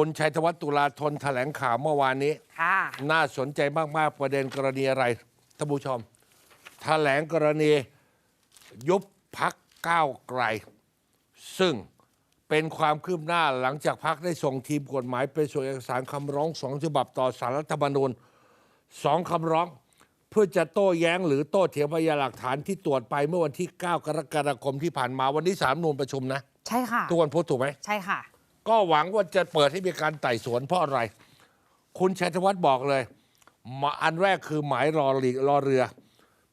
คุณชัยธวัฒน์ตุลาธนแถลงข่าวเมื่อวานนี้ ค่ะ น่าสนใจมากๆประเด็นกรณีอะไรท่านผู้ชม แถลงกรณียุบพักก้าวไกล ซึ่งเป็นความคืบหน้าหลังจากพักได้ส่งทีมกฎหมาย ไปสู่เอกสารคำร้องสองฉบับต่อสารรัฐธรรมนูญสองคำร้อง เพื่อจะโต้แย้งหรือโต้เถียงพยานหลักฐานที่ตรวจไปเมื่อวันที่ 9 กรกฎาคมที่ผ่านมาวันนี้สามนูนประชุมนะใช่ค่ะ ทุกวันพุธถูกไหม ใช่ค่ะ ก็หวังว่าจะเปิดให้มีการไต่สวนเพราะอะไร คุณชัยธวัฒน์บอกเลยมาอันแรกคือหมายรอลีรอเรือ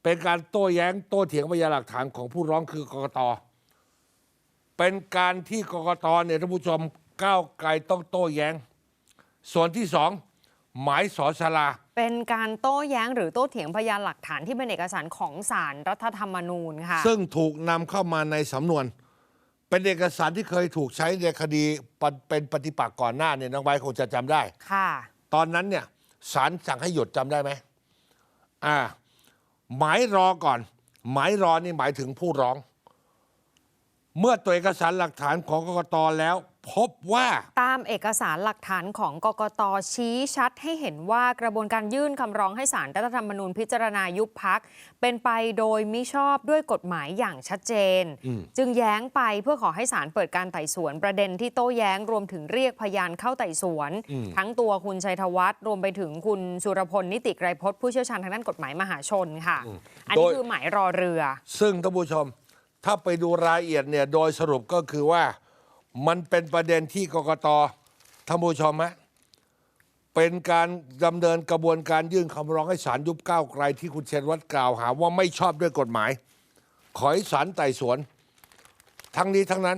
เป็นการโต้แย้งโต้เถียงพยานหลักฐานของผู้ร้องคือกกตเป็นการที่กกตเนี่ยท่านผู้ชมก้าวไกลต้องโต้แย้ง ส่วนที่สองหมายสอสลา เป็นการโต้แย้งหรือโต้เถียงพยานหลักฐานที่เป็นเอกสารของศาลรรัฐธรรมนูญค่ะซึ่งถูกนำเข้ามาในสำนวน เป็นเอกสารที่เคยถูกใช้ในคดีปฏิเป็นปฏิปักษ์ก่อนหน้าเนี่ยน้องไว้คงจะจำได้ ค่ะ ตอนนั้นเนี่ยศาลสั่งให้หยุดจำได้ไหมอ่า หมายรอก่อน หมายรอนี่หมายถึงผู้ร้อง เมื่อตัวเอกสารหลักฐานของกกตแล้ว พบว่าตามเอกสารหลักฐานของกกตชี้ชัดให้เห็นว่ากระบวนการยื่นคำร้องให้ศาลรัฐธรรมนูญพิจารณายุบพัก เป็นไปโดยมิชอบด้วยกฎหมายอย่างชัดเจนอืมจึงแย้งไปเพื่อขอให้ศาลเปิดการไต่สวนประเด็นที่โต้แย้งรวมถึงเรียกพยานเข้าไต่สวน ทั้งตัวคุณชัยธวัฒน์รวมไปถึงคุณสุรพลนิติไกรพจน์ผู้เชี่ยวชาญทางด้านกฎหมายมหาชนค่ะ อันนี้โดยคือหมายรอเรือ ซึ่งท่านผู้ชม ถ้าไปดูรายละเอียดเนี่ยโดยสรุปก็คือว่า มันเป็นประเด็นที่กกตท่านผู้ชมฮะเป็นการดำเนินกระบวนการยื่นคำร้องให้ศาลยุบก้าวไกลที่คุณเชนวัตรกล่าวหาว่าไม่ชอบด้วยกฎหมาย ขอให้ศาลไต่สวน ทั้งนี้ทั้งนั้น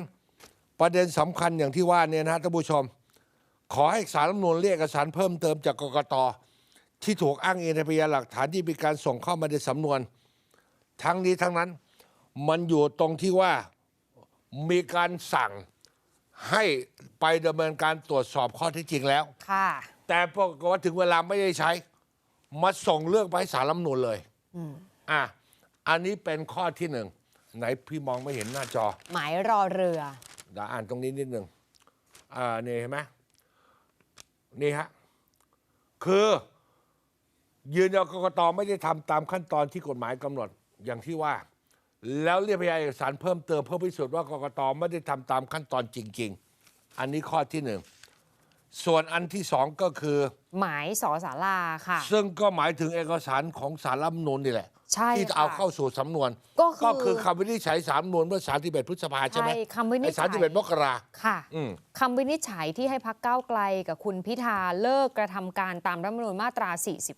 ประเด็นสำคัญอย่างที่ว่าเนี่ยนะฮะท่านผู้ชม ขอให้สารรัฐธรรมนูลเรียกเอกสารเพิ่มเติมจากกกตที่ถูกอ้างอิงในพยานหลักฐานที่มีการส่งเข้ามาในสำนวน ทั้งนี้ทั้งนั้น มันอยู่ตรงที่ว่ามีการสั่ง ให้ไปดำเนินการตรวจสอบข้อเที่จริงแล้ว ค่ะ แต่ปรากฏว่าถึงเวลาไม่ได้ใช้ มาส่งเรื่องไปให้สารรัฐธรรมนูลเลยอะอันนี้เป็นข้อที่หนึ่งไหนพี่มองไม่เห็นหน้าจอ หมายรอเรือ เดี๋ยวอ่านตรงนี้นิดหนึ่งอ่านี่เห็นไหมนี่ฮะ คือ ยืนยันกกตไม่ได้ทำตามขั้นตอนที่กฎหมายกำหนดอย่างที่ว่า แล้วเรียกพยานเอกสารเพิ่มเติมเพื่อพิสูจน์ว่ากกตไม่ได้ทำตามขั้นตอนจริง ๆ อันนี้ข้อที่หนึ่งส่วนอันที่สองก็คือ หมายสอสาราค่ะ ซึ่งก็หมายถึงเอกสารของสารรัฐธรรมนูญนี่แหละ ใช่ที่ค่ะ เอาเข้าสู่สำนวน ก็คือคือคำวินิจฉัยสารรัฐธรรมนูญเมื่อ 31 พฤษภาใช่ไหมใช่คำวินิจฉัย ไอ้31มกราค่ะอืม คำวินิจฉัยที่ให้พักก้าวไกลกับคุณพิธาเลิกกระทำการตามรัฐธรรมนูญมาตรา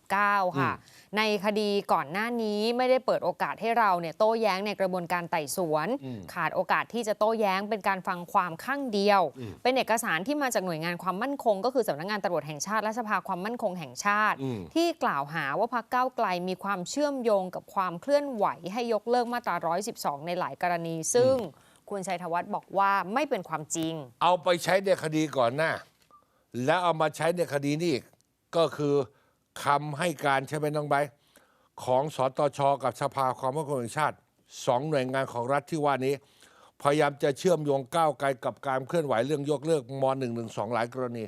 49 ค่ะ ในคดีก่อนหน้านี้ไม่ได้เปิดโอกาสให้เราเนี่ยโต้แย้งในกระบวนการไต่สวนขาดโอกาสที่จะโต้แย้งเป็นการฟังความข้างเดียวเป็นเอกสารที่มาจากหน่วยงานความมั่นคง ก็คือสำนักงานตำรวจแห่งชาติและสภาความมั่นคงแห่งชาติ อืม ที่กล่าวหาว่าพักก้าวไกลมีความเชื่อมโยงกับความเคลื่อนไหวให้ยกเลิกมาตรา 112 ในหลายกรณี ซึ่งคุณชัยธวัฒน์บอกว่าไม่เป็นความจริง เอาไปใช้ในคดีก่อนหน้า แล้วเอามาใช้ในคดีนี้อีกก็คือคำให้การใช่ไหมน้องใบร์ทของสตชกับสภาความมั่นคงแห่งชาติสองหน่วยงานของรัฐที่ว่านี้ พยายามจะเชื่อมโยงก้าวไกลกับการเคลื่อนไหวเรื่องยกเลิกม .112 หลายกรณี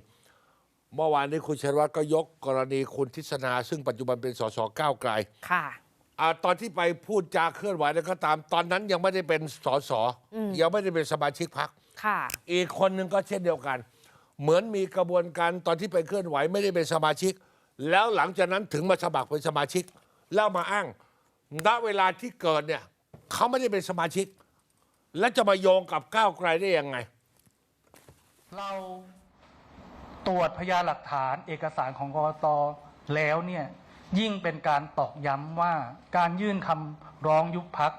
เมื่อวานนี้คุณชัยวัฒน์ก็ยกกรณีคุณทิศนา ซึ่งปัจจุบันเป็นสสก้าวไกล ค่ะ อาตอนที่ไปพูดจาเคลื่อนไหวแล้วก็ตาม ตอนนั้นยังไม่ได้เป็นสสยังไม่ได้เป็นสมาชิกพรรคค่ะ อีกคนหนึ่งก็เช่นเดียวกัน เหมือนมีกระบวนการตอนที่ไปเคลื่อนไหวไม่ได้เป็นสมาชิก แล้วหลังจากนั้นถึงมาสมัครเป็นสมาชิก แล้วมาอ้างณเวลาที่เกิดเนี่ยเขาไม่ได้เป็นสมาชิก และจะมาโยงกับก้าวไกลได้ยังไง เราตรวจพยานหลักฐานเอกสารของกรตแล้วเนี่ย ยิ่งเป็นการตอกย้ำว่าการยื่นคำร้องยุบพัก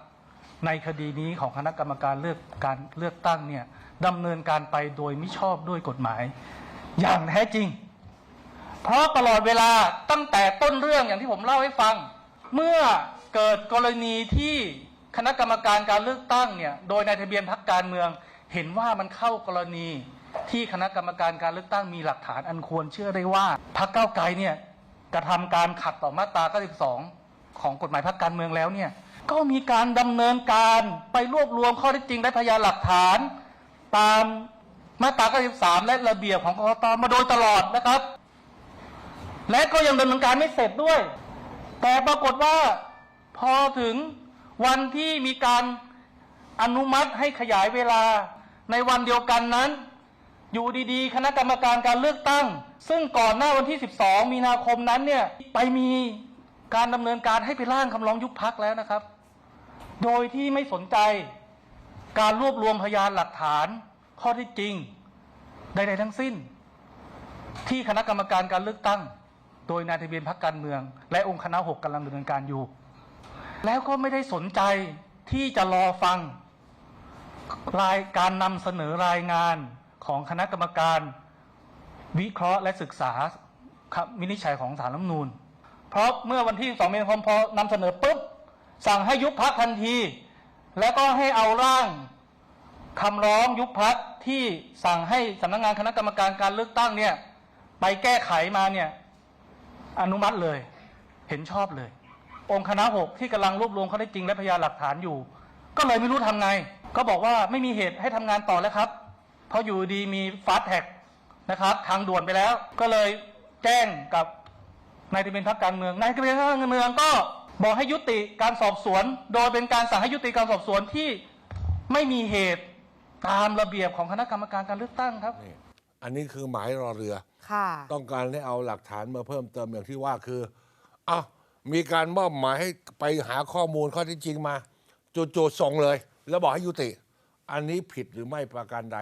ในคดีนี้ของคณะกรรมการเลือกการเลือกตั้งเนี่ยดำเนินการไปโดยมิชอบด้วยกฎหมาย อย่างแท้จริง เพราะตลอดเวลาตั้งแต่ต้นเรื่องอย่างที่ผมเล่าให้ฟัง เมื่อเกิดกรณีที่คณะกรรมการการเลือกตั้งเนี่ยโดยนายทะเบียนพักการเมือง เห็นว่ามันเข้ากรณีที่คณะกรรมการการเลือกตั้งมีหลักฐานอันควรเชื่อได้ว่าพักเก้าไกลเนี่ย กระทำการขัดต่อมาตรา 92 ของกฎหมายพักการเมืองแล้วเนี่ย ก็มีการดำเนินการไปรวบรวมข้อเท็จจริงและพยานหลักฐาน ตามมาตรา 93 และระเบียบของกกตมาโดยตลอดนะครับ และก็ยังดำเนินการไม่เสร็จด้วย แต่ปรากฏว่าพอถึงวันที่มีการอนุมัติให้ขยายเวลาในวันเดียวกันนั้น อยู่ดีๆ คณะกรรมการการเลือกตั้ง ซึ่งก่อนหน้าวันที่ 12 มีนาคมนั้นเนี่ยไปมีการดำเนินการให้ไปร่างคำร้องยุบพักแล้วนะครับ โดยที่ไม่สนใจการรวบรวมพยานหลักฐาน ข้อที่จริงใดๆทั้งสิ้น ที่คณะกรรมการการเลือกตั้ง โดยนายทะเบียนพรรคการเมือง และองค์คณะหกกำลังดำเนินการอยู่ แล้วก็ไม่ได้สนใจที่จะรอฟังรายการนำเสนอรายงาน ของคณะกรรมการ วิเคราะห์และศึกษาคำวินิจฉัยของศาลรัฐธรรมนูญเพราะเมื่อวันที่2เมีนาคมพอนำเสนอปุ๊บสั่งให้ยุบพักทันที แล้วก็ให้เอาร่างคำร้องยุบพักที่สั่งให้สำนักงานคณะกรรมการการเลือกตั้งเนี่ย ไปแก้ไขมาเนี่ย อนุมัติเลย เห็นชอบเลย องค์คณะหกที่กำลังรวบรวมข้อเท็จจริงและพยานหลักฐานอยู่ ก็เลยไม่รู้ทำไง ก็บอกว่าไม่มีเหตุให้ทำงานต่อแล้วครับ เพราะอยู่ดีมีฟาสแท็กนะครับทางด่วนไปแล้ว ก็เลยแจ้งกับนายทะเบียนพรรคการเมืองนายทะเบียนพรรคการเมืองก็บอกให้ยุติการสอบสวน โดยเป็นการสั่งให้ยุติการสอบสวนที่ไม่มีเหตุตามระเบียบของคณะกรรมการการเลือกตั้งครับ นี่อันนี้คือหมายรอเรือ ค่ะ ต้องการให้เอาหลักฐานมาเพิ่มเติมอย่างที่ว่าคืออ้าวมีการมอบหมายให้ไปหาข้อมูลข้อเที่จริงมาจู่ๆส่งเลย แล้วบอกให้ยุติ อันนี้ผิดหรือไม่ประการใด